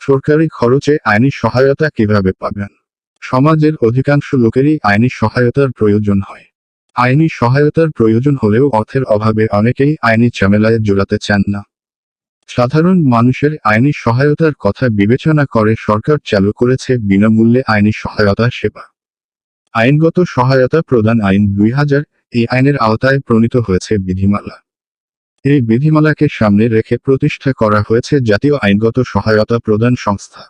সরকারি খরচে আইনি সহায়তা কীভাবে পাবেন? সমাজের অধিকাংশ লোকেরই আইনি সহায়তার প্রয়োজন হয়। আইনি সহায়তার প্রয়োজন হলেও অর্থের অভাবে অনেকেই আইনি ঝামেলায় জড়াতে চান না। সাধারণ মানুষের আইনি সহায়তার কথা বিবেচনা করে সরকার চালু করেছে বিনামূল্যে আইনি সহায়তা সেবা। আইনগত সহায়তা প্রদান আইন দুই হাজার, এই আইনের আওতায় প্রণীত হয়েছে বিধিমালা। এই বিধিমালাকে সামনে রেখে প্রতিষ্ঠা করা হয়েছে জাতীয় আইনগত সহায়তা প্রদান সংস্থা।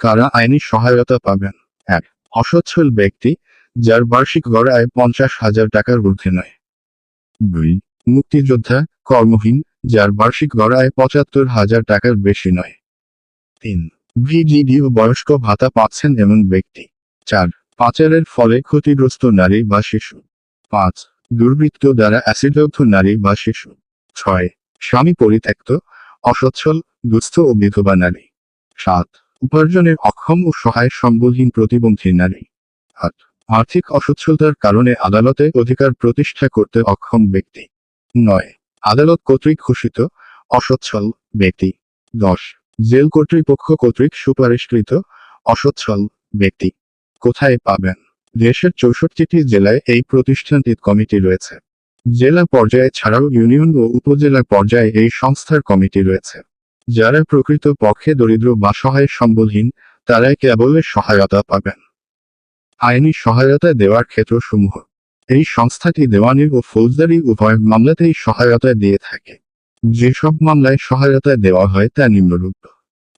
কারা আইনি সহায়তা পাবেন? এক, অসচ্ছল ব্যক্তি, যার বার্ষিক গড় আয় পঞ্চাশ হাজার টাকার ঊর্ধ্বে নয়। দুই, মুক্তিযোদ্ধা, কর্মহীন, যার বার্ষিক গড় আয় পঁচাত্তর হাজার টাকার বেশি নয়। তিন, ভিজিডি ও বয়স্ক ভাতা পাচ্ছেন এমন ব্যক্তি। চার, পাচারের ফলে ক্ষতিগ্রস্ত নারী বা শিশু। পাঁচ, দুর্বৃত্ত দ্বারা অ্যাসিডগ্ধ নারী বা শিশু। ছয়, স্বামী পরিত্যক্ত, অসচ্ছল, দুস্থ ও বিধবা নারী। সাত, উপার্জনের অক্ষম ও সহায় সম্বলহীন প্রতিবন্ধী নারী। আট, আর্থিক অসচ্ছলতার কারণে আদালতে অধিকার প্রতিষ্ঠা করতে অক্ষম ব্যক্তি। নয়, আদালত কর্তৃক ঘোষিত, অসচ্ছল ব্যক্তি। দশ, জেল কর্তৃপক্ষ কর্তৃক সুপারিশকৃত, অসচ্ছল ব্যক্তি। কোথায় পাবেন? দেশের চৌষট্টিটি জেলায় এই প্রতিষ্ঠানটির কমিটি রয়েছে। জেলা পর্যায়ে ছাড়াও ইউনিয়ন ও উপজেলা পর্যায়ে এই সংস্থার কমিটি রয়েছে। যারা প্রকৃত পক্ষে দরিদ্র বা সহায় সম্বলহীন তারাই কেবল সহায়তা পাবেন। আইনি সহায়তা দেওয়ার ক্ষেত্রসমূহ। এই সংস্থাটি দেওয়ানি ও ফৌজদারি উভয় মামলাতেই সহায়তা দিয়ে থাকে। যেসব মামলায় সহায়তা দেওয়া হয় তা নিম্নরূপ।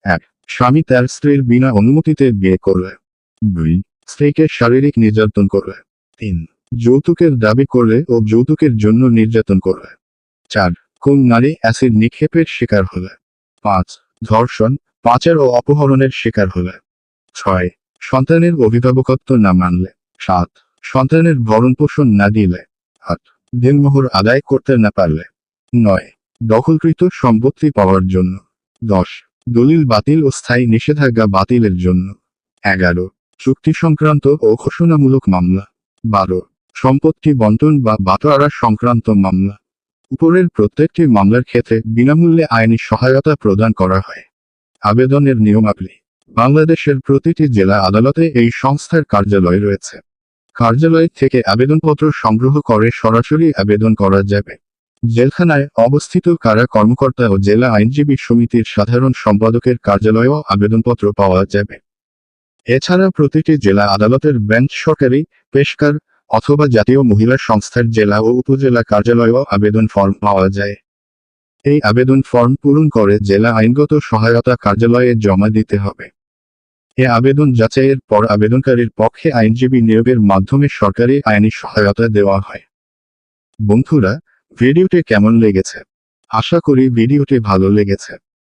এক, স্বামী তার স্ত্রীর বিনা অনুমতিতে বিয়ে করবে দুই, স্ত্রীকে শারীরিক নির্যাতন করবে তিন যৌতুকের দাবি করলে ও যৌতুকের জন্য নির্যাতন করলে। চার, কোন নারী অ্যাসিড নিক্ষেপের শিকার হলে? পাঁচ, ধর্ষণ, পাচার ও অপহরণের শিকার হলে? ছয়, সন্তানের অভিভাবকত্ব না মানলে? সাত, সন্তানের ভরণ পোষণ না দিলে? আট, দিনমোহর আদায় করতে না পারলে? নয়, দখলকৃত সম্পত্তি পাওয়ার জন্য? দশ, দলিল বাতিল ও স্থায়ী নিষেধাজ্ঞা বাতিলের জন্য? এগারো, চুক্তি সংক্রান্ত ও ঘোষণামূলক মামলা? বারো সম্পত্তি বন্টন বা বাটোয়ারা সংক্রান্ত মামলা। উপরের প্রত্যেকটি মামলার ক্ষেত্রে বিনামূল্যে আইনি সহায়তা প্রদান করা হয়। আবেদনের নিয়মাবলী। বাংলাদেশের প্রতিটি জেলা আদালতে এই সংস্থার কার্যালয় রয়েছে। কার্যালয় থেকে আবেদনপত্র সংগ্রহ করে সরাসরি আবেদন করা যাবে। জেলখানায় অবস্থিত কারা কর্মকর্তা ও জেলা আইনজীবী সমিতির সাধারণ সম্পাদকের কার্যালয়েও আবেদনপত্র পাওয়া যাবে। এছাড়া প্রতিটি জেলা আদালতের বেঞ্চ সরকারি, পেশকার অথবা জাতীয় মহিলা সংস্থার জেলা ও উপজেলা কার্যালয়েও আবেদন ফর্ম পাওয়া যায়। এই আবেদন ফর্ম পূরণ করে জেলা আইনগত সহায়তা কার্যালয়ে জমা দিতে হবে। এ আবেদন যাচাইয়ের পর আবেদনকারীর পক্ষে আইনজীবী নিয়োগের মাধ্যমে সরকারি আইনি সহায়তা দেওয়া হয়। বন্ধুরা, ভিডিওটি কেমন লেগেছে? আশা করি ভিডিওটি ভালো লেগেছে।